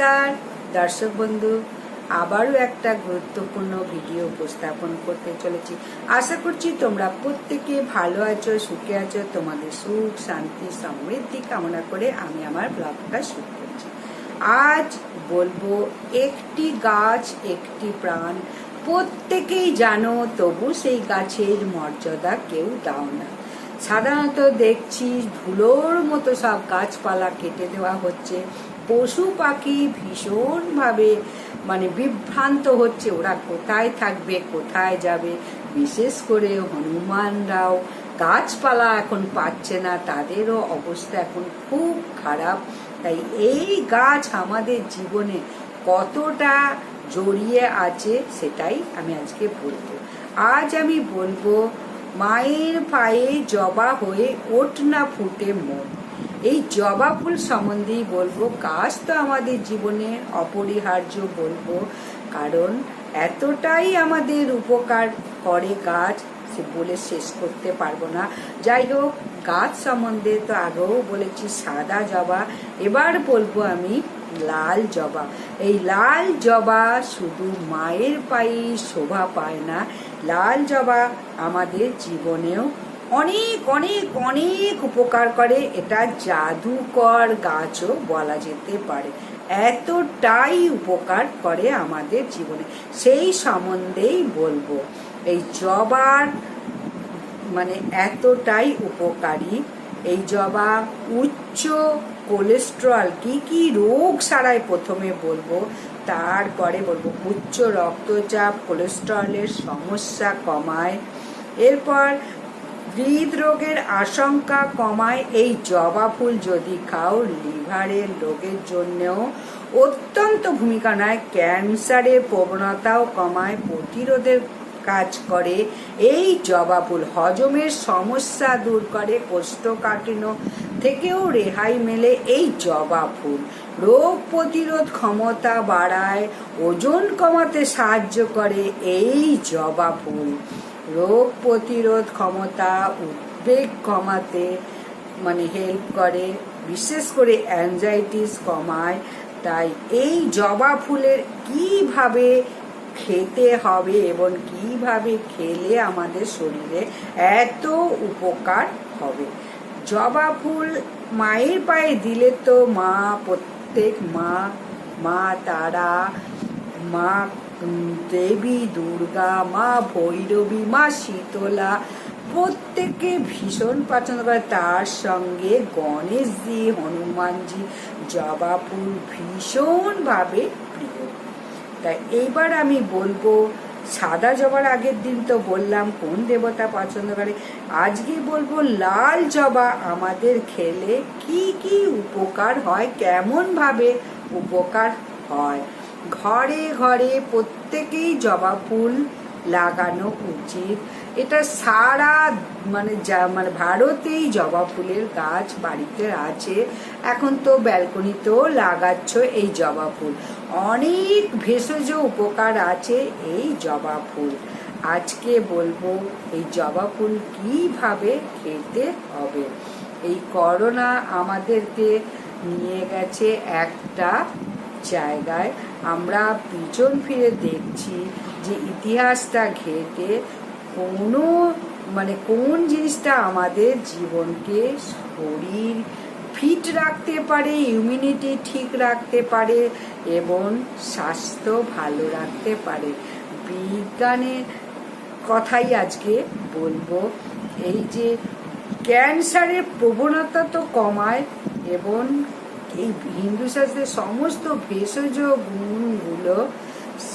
নমস্কার, দর্শক বন্ধু, আবারও একটা গুরুত্বপূর্ণ ভিডিও উপস্থাপন করতে চলেছি। আশা করছি তোমরা প্রত্যেকে ভালো আছো, সুখে আছো। তোমাদের সুখ, শান্তি, সমৃদ্ধি কামনা করে আমি আমার ব্লগটা শুরু করছি। আজ বলব, একটি গাছ, একটি প্রাণ, প্রত্যেকেই জানো, তবু সেই গাছের মর্যাদা কেউ দাও না। সাধারণত দেখছি ধুলোর মতো সব গাছপালা কেটে দেওয়া হচ্ছে। পশু পাখি ভীষণভাবে মানে বিভ্রান্ত হচ্ছে। ওরা কোথায় থাকবে, কোথায় যাবে? বিশেষ করে হনুমানরাও গাছপালা এখন পাচ্ছে না, তাদেরও অবস্থা এখন খুব খারাপ। তাই এই গাছ আমাদের জীবনে কতটা জড়িয়ে আছে সেটাই আমি আজকে বলব। আজ আমি বলব, মায়ের পায়ে জবা হয়ে ওঠ না ফুটে মন এই জবা ফুল সম্বন্ধেই বলব গাছ তো আমাদের জীবনে অপরিহার্য বলব। কারণ এতটাই আমাদের উপকার করে গাছ, সে বলে শেষ করতে পারব না। যাই হোক, গাছ সম্বন্ধে তো আগেও বলেছি, সাদা জবা। এবার বলব আমি লাল জবা। এই লাল জবা শুধু মায়ের পায়ে শোভা পায় না। লাল জবা আমাদের জীবনেও অনেক অনেক অনেক উপকার করে। এটা জাদুকর গাছও বলা যেতে পারে। এতটাই উপকার করে আমাদের জীবনে। সেই সম্বন্ধেই বলব, এই জবার মানে এতটাই উপকারী। এই জবা উচ্চ কোলেস্ট্রল কি কি রোগ সারায় প্রথমে বলব, তারপরে বলব, উচ্চ রক্তচাপ কোলেস্ট্রলের সমস্যা কমায়। এরপর হৃদরোগের আশঙ্কা কমায় এই জবা ফুল যদি খাও, লিভারের রোগের জন্যও অত্যন্ত ভূমিকা নেয়। ক্যান্সারের প্রবণতাও কমায়, প্রতিরোধের কাজ করে। এই জবা ফুল হজমের সমস্যা দূর করে, কোষ্ঠকাঠিন্য থেকেও রেহাই মেলে এই জবা ফুল। রোগ প্রতিরোধ ক্ষমতা বাড়ায়, ওজন কমাতে সাহায্য করে এই জবা ফুল। রোগ প্রতিরোধ ক্ষমতা, উদ্বেগ কমাতে মানে হেল্প করে, বিশেষ করে অ্যাংজাইটিস কমায়। তাই এই জবা ফুলের কীভাবে খেতে হবে এবং কীভাবে খেলে আমাদের শরীরে এত উপকার হবে? জবা ফুল মায়ের পায়ে দিলে তো মা, প্রত্যেক মা মা তারা মা দেবী দুর্গা, মা ভৈরবী, মা শীতলা, প্রত্যেকে ভীষণ পছন্দ করে। তার সঙ্গে গণেশজি, হনুমানজি, জবা ফুল ভীষণভাবে প্রিয়। তাই এইবার আমি বলব, সাদা জবার আগের দিন তো বললাম, কোন দেবতা পছন্দ করে? আজকে বলব, লাল জবা আমাদের খেলে কি কি উপকার হয়, কেমনভাবে উপকার হয়? ঘরে ঘরে প্রত্যেকেই জবা ফুল লাগানো উচিত। এটা সারা মানে যা মানে ভারতেই জবা ফুলের গাছ বাড়িতে আছে। এখন তো ব্যালকনিতেও লাগাচ্ছ এই জবা ফুল। অনেক ভেষজ উপকার আছে এই জবা ফুল। আজকে বলব, এই জবা ফুল কীভাবে খেতে হবে? এই করোনা আমাদেরকে নিয়ে গেছে একটা জায়গায়। আমরা পিছন ফিরে দেখছি যে ইতিহাসটা ঘেটে কোনো মানে কোন জিনিসটা আমাদের জীবনকে শরীর ফিট রাখতে পারে, ইমিউনিটি ঠিক রাখতে পারে এবং স্বাস্থ্য ভালো রাখতে পারে। বিজ্ঞানের কথাই আজকে বলব। এই যে ক্যান্সারের প্রবণতা তো কমায় এবং এই হিন্দু শাস্ত্রের সমস্ত ভেষজ গুণগুলো,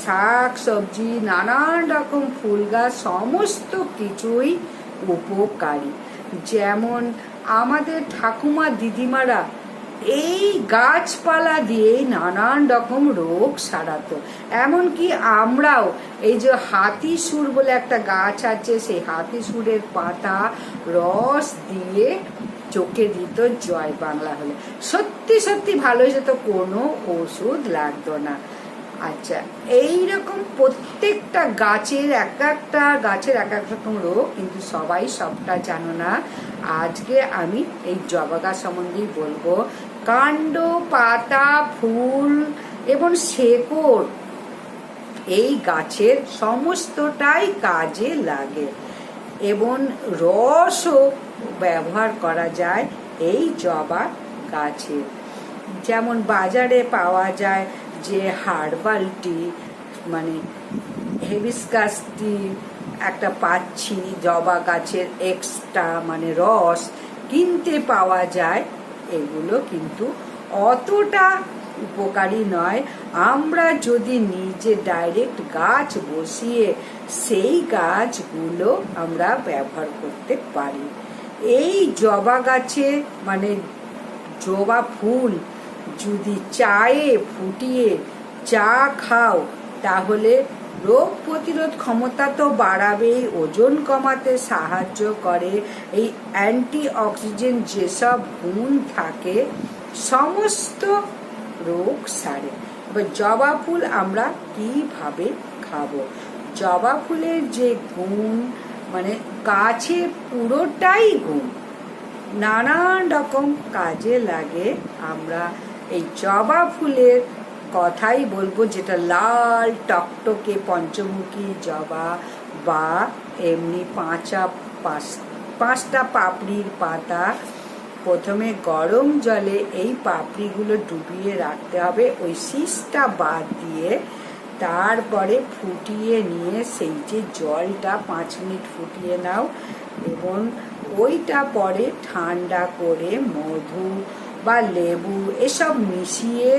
শাক, সবজি, নানান রকম ফুল গাছ, সমস্ত কিছুই উপকারী। যেমন আমাদের ঠাকুমা দিদিমারা এই গাছপালা দিয়ে নানান রকম রোগ সারাতো। এমনকি আমরাও এই যে হাতি সুর বলে একটা গাছ আছে, সেই হাতি সুরের পাতা রস দিয়ে চোখে দিত জয় বাংলা হলে। সত্যি সত্যি ভালো হয়ে যেত কোনো ওষুধ লাগতো না। আচ্ছা এই রকম প্রত্যেকটা গাছের এক একটা, গাছের এক এক রকম রোগ, কিন্তু সবাই সবটা জানো না। আজকে আমি এই জবা গাছ সম্বন্ধেই বলব। কাণ্ড, পাতা, ফুল এবং শেকড়, এই গাছের সমস্তটাই কাজে লাগে। এবং রসও ব্যবহার করা যায় এই জবা গাছে। যেমন বাজারে পাওয়া যায় যে হার্বাল টি মানে হেবিসকাস টি, একটা পাচ্ছি জবা গাছের এক্সট্রা মানে রস কিনতে পাওয়া যায়। এগুলো কিন্তু অতটা উপকারী নয়। আমরা যদি নিজে ডাইরেক্ট গাছ বসিয়ে সেই গাছগুলো আমরা ব্যবহার করতে পারি। এই জবা গাছে মানে জবা ফুল যদি চায়ে ফুটিয়ে চা খাও, তাহলে রোগ প্রতিরোধ ক্ষমতা তো বাড়াবেই, ওজন কমাতে সাহায্য করে। এই অ্যান্টি অক্সিজেন যেসব গুণ থাকে, সমস্ত রোগ সারে। এবার জবা ফুল আমরা কীভাবে খাব? জবা ফুলের যে গুণ মানে গাছে পুরোটাই গুণ। নানান রকম কাজে লাগে আমরা এই জবা ফুলের কথাই বলব, যেটা লাল টকটকে পঞ্চমুখী জবা বা এমনি পাঁচা পাঁচ, পাঁচটা পাপড়ির পাতা প্রথমে গরম জলে এই পাপড়িগুলো ডুবিয়ে রাখতে হবে। ওই শীষটা বাদ দিয়ে তারপরে ফুটিয়ে নিয়ে সেই যে জলটা পাঁচ মিনিট ফুটিয়ে নাও এবং ওইটা পরে ঠান্ডা করে মধু বা লেবু এসব মিশিয়ে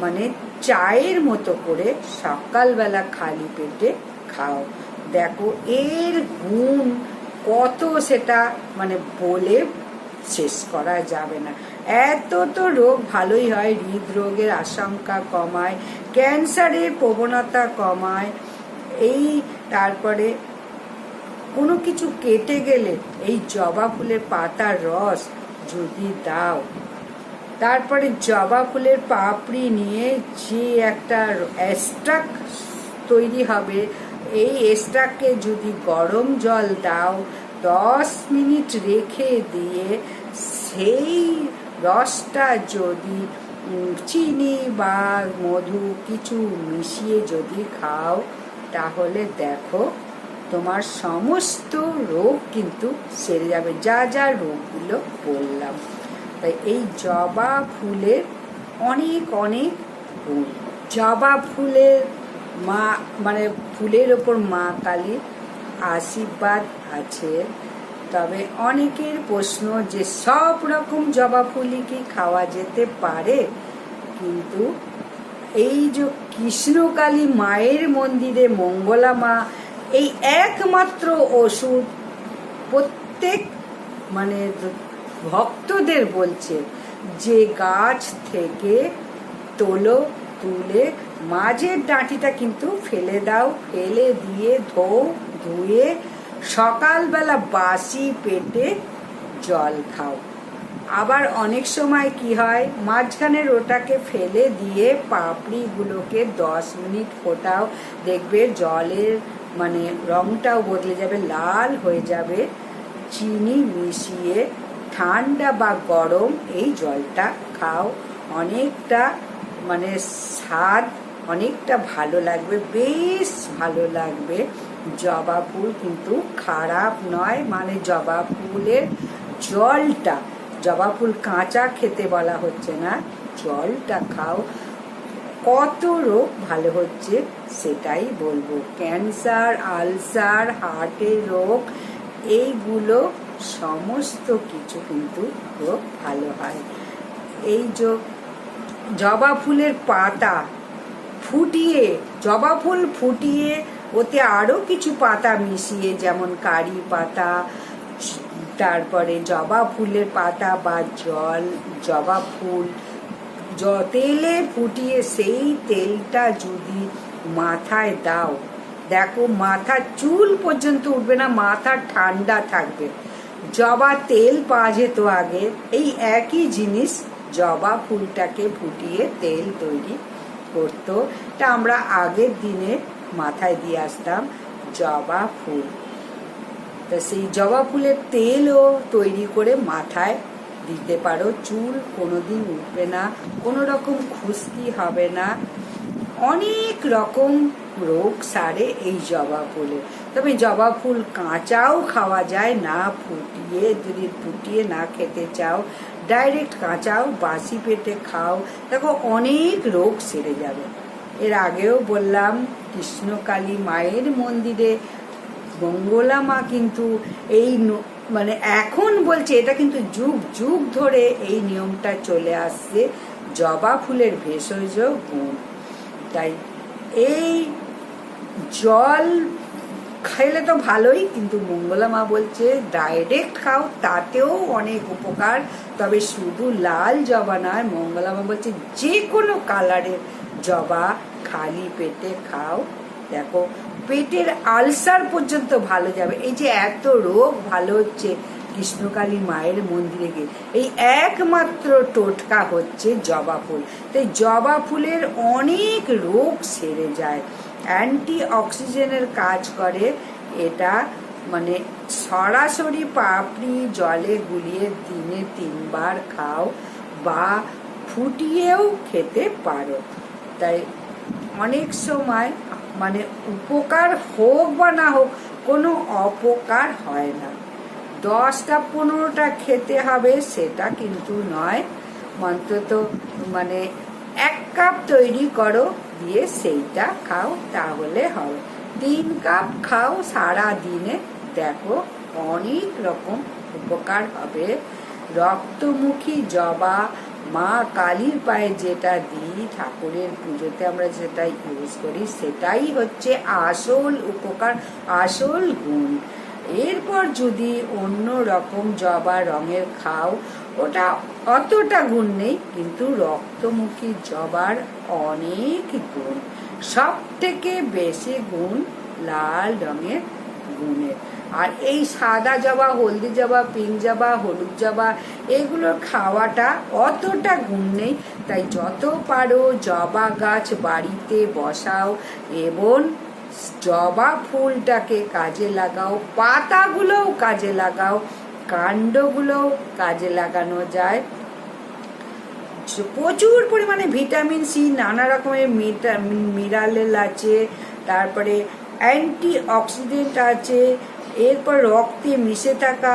মানে চায়ের মতো করে সকালবেলা খালি পেটে খাও। দেখো এর গুণ কত সেটা মানে বলে শেষ করা যাবে না। এত তো রোগ ভালোই হয়, হৃদরোগের আশঙ্কা কমায়, ক্যান্সারের প্রবণতা কমায়। এই তারপরে কোনো কিছু কেটে গেলে এই জবা ফুলের পাতার রস যদি দাও, তারপরে জবা ফুলের পাপড়ি নিয়ে যে একটা এস্ট্রাক তৈরি হবে, এই এস্ট্রাককে যদি গরম জল দাও দশ মিনিট রেখে দিয়ে সেই রসটা যদি চিনি বা মধু কিছু মিশিয়ে যদি খাও, তাহলে দেখো তোমার সমস্ত রোগ কিন্তু সেরে যাবে। যা যা রোগগুলো বললাম। তাই এই জবা ফুলের অনেক অনেক গুণ। জবা ফুলের মা মানে ফুলের ওপর মা কালীর আশীর্বাদ আছে, তবে অনেকের প্রশ্ন যে সব রকম জবা ফুলই কি খাওয়া যেতে পারে? কিন্তু এই যে কৃষ্ণকালী মায়ের মন্দিরে মঙ্গলা মা, এই একমাত্র ওষুধ প্রত্যেক মানে ভক্তদের বলছে যে গাছ থেকে তোলো, তুলে মাঝের ডাঁটিটা কিন্তু ফেলে দাও, ফেলে দিয়ে ধো ধুয়ে সকালবেলা বাসি পেটে জল খাও। আবার অনেক সময় কি হয়, মাঝখানের ওটাকে ফেলে দিয়ে পাপড়িগুলোকে দশ মিনিট ফোটাও, দেখবে জলের মানে রংটাও বদলে যাবে, লাল হয়ে যাবে, চিনি মিশিয়ে ঠান্ডা বা গরম এই জলটা খাও। অনেকটা মানে স্বাদ, অনেকটা ভালো লাগবে, বেশ ভালো লাগবে। জবা ফুল কিন্তু খারাপ নয় মানে জবা ফুলের জলটা, জবা ফুল কাঁচা খেতে বলা হচ্ছে না, জলটা খাও। কত রোগ ভালো হচ্ছে সেটাই বলব। ক্যান্সার, আলসার, হার্টের রোগ, এইগুলো সমস্ত কিছু কিন্তু রোগ ভালো হয়। এই যে জবা ফুলের পাতা ফুটিয়ে, জবা ফুল ফুটিয়ে ওতে আরও কিছু পাতা মিশিয়ে, যেমন কারি পাতা, তারপরে জবা ফুলের পাতা বা জল, জবা ফুল তেলে ফুটিয়ে সেই তেলটা যদি মাথায় দাও, দেখো মাথা চুল পর্যন্ত উঠবে না মাথা ঠান্ডা থাকবে। জবা তেল পাওয়া যেত আগে, এই একই জিনিস জবা ফুলটাকে ফুটিয়ে তেল তৈরি করতো। তা আমরা আগের দিনে মাথায় দিয়ে আসতাম জবা ফুল। তা সেই জবা ফুলের তেলও তৈরি করে মাথায় দিতে পারো। চুল কোনোদিন উঠবে না কোনো রকম খুশকি হবে না। অনেক রকম রোগ সারে এই জবা ফুলে। তবে জবা ফুল কাঁচাও খাওয়া যায়, না ফুটিয়ে, যদি ফুটিয়ে না খেতে চাও, ডাইরেক্ট কাঁচাও বাসি পেটে খাও, দেখো অনেক রোগ সেরে যাবে। এর আগেও বললাম, কৃষ্ণকালী মায়ের মন্দিরে মঙ্গলা মা কিন্তু এই মানে এখন বলছে, এটা কিন্তু যুগ যুগ ধরে এই নিয়মটা চলে আসছে, জবা ফুলের ভেষজ গুণ। তাই এই জল খাইলে তো ভালোই, কিন্তু মঙ্গলা মা বলছে ডাইরেক্ট খাও, তাতেও অনেক উপকার। তবে শুধু লাল জবা নয়, মঙ্গলা মা বলছে, যে কোনো কালারের জবা, খালি পেটে খাও। দেখো, পেটের আলসার পর্যন্ত ভালো যাবে। এই যে এত রোগ ভালো হচ্ছে, কৃষ্ণকালী মায়ের মন্দিরে গিয়ে। এই একমাত্র টোটকা হচ্ছে জবা ফুল। তাই জবা ফুলের অনেক রোগ সেরে যায়। অ্যান্টি অক্সিজেনের কাজ করে, এটা মানে সরাসরি পাপড়ি জলে গুলিয়ে দিনে তিনবার খাও বা ফুটিয়েও খেতে পারো। তাই অনেক সময় মানে উপকার হোক বা না হোক, কোনো অপকার হয় না। দশটা পনেরোটা খেতে হবে সেটা কিন্তু নয়। অন্তত মানে এক কাপ তৈরি করো, দিয়ে সেইটা খাও তাহলে হবে। তিন কাপ খাও সারা দিনে। দেখো অনেক রকম উপকার হবে। রক্তমুখী জবা মা কালীর পায়ে যেটা দিই ঠাকুরের পুজোতে আমরা যেটা ইউজ করি, সেটাই হচ্ছে আসল উপকার, আসল গুণ। এরপর যদি অন্য রকম জবা রঙের খাও, ওটা অতটা গুণ নেই, কিন্তু রক্তমুখী জবার অনেক গুণ। সব থেকে বেশি গুণ লাল রঙের গুণের। আর এই সাদা জবা, হলদি জবা, পিঙ্ক জবা, হলুদ জবা, এগুলোর খাওয়াটা অতটা গুণ নেই। তাই যত পারো জবা গাছ বাড়িতে বসাও এবং জবা ফুলটাকে কাজে লাগাও, পাতাগুলোও কাজে লাগাও, কাণ্ডগুলোও কাজে লাগানো যায়। প্রচুর পরিমাণে ভিটামিন সি, নানা রকমের মিনারেল আছে, তারপরে অ্যান্টি অক্সিডেন্ট আছে এরপর রক্তে মিশে থাকা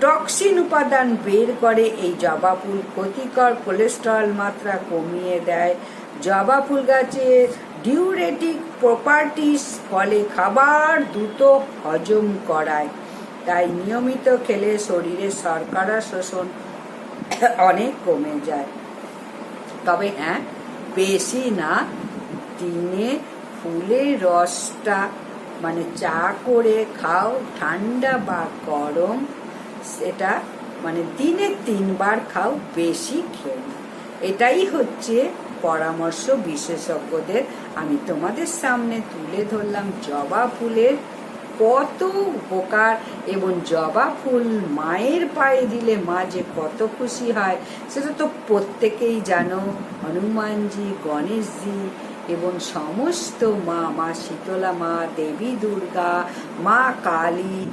টক্সিন উপাদান বের করে এই জবা ফুল ক্ষতিকর কোলেস্ট্রল মাত্রা কমিয়ে দেয়। জবা ফুল গাছের ডিউরেটিক প্রপার্টিস ফলে খাবার দ্রুত হজম করায়। তাই নিয়মিত খেলে শরীরে শর্করা শোষণ অনেক কমে যায়। তবে হ্যাঁ বেশি না, দিনে ফুলের রসটা মানে চা করে খাও, ঠান্ডা বা গরম, সেটা মানে দিনে তিনবার খাও, বেশি খেও না। এটাই হচ্ছে পরামর্শ বিশেষজ্ঞদের। আমি তোমাদের সামনে তুলে ধরলাম জবা ফুলের কত উপকার এবং জবা ফুল মায়ের পায়ে দিলে মা যে কত খুশি হয়, সেটা তো প্রত্যেকেই জানো। হনুমানজি, গণেশজি এবং সমস্ত মা মা শীতলা, মা দেবী দুর্গা, মা কালী,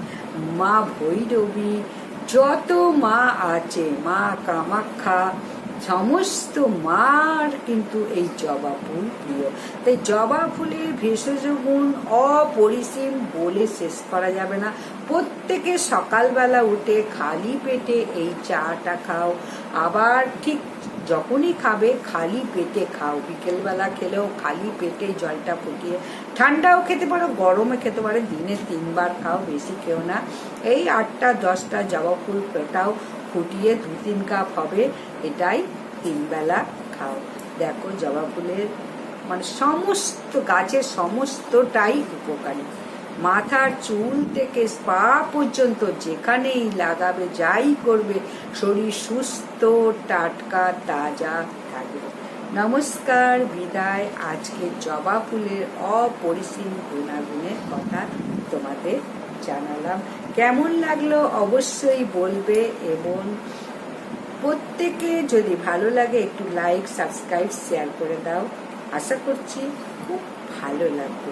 মা ভৈরবী, যত মা আছে, মা কামাখ্যা, সমস্ত মার কিন্তু এই জবা ফুল প্রিয়। তাই জবা ফুলের ভেষজ গুণ অপরিসীম বলে শেষ করা যাবে না। প্রত্যেকে সকালবেলা উঠে খালি পেটে এই চাটা খাও। আবার ঠিক যখনই খাবে, খালি পেটে খাও। বিকেলবেলা খেলেও খালি পেটে জলটা ফুটিয়ে, ঠান্ডাও খেতে পারো গরমে খেতে পারো, দিনে তিনবার খাও, বেশি খেও না। এই আটটা, দশটা জবা ফুল পেটাও ফুটিয়ে দু তিন কাপ হবে, এটাই তিনবেলা খাও। দেখো জবা ফুলের মানে সমস্ত গাছের সমস্তটাই উপকারী। মাথার চুল থেকে স্পা পর্যন্ত যেখানেই লাগাবে, যাই করবে, শরীর সুস্থ, টাটকা, তাজা থাকবে। নমস্কার, বিদায়। আজকে জবা ফুলের অপরিসীম গুণাগুণের কথা তোমাদের জানালাম। কেমন লাগল অবশ্যই বলবে এবং প্রত্যেকে যদি ভালো লাগে একটু লাইক সাবস্ক্রাইব শেয়ার করে দাও। আশা করছি খুব ভালো লাগবে।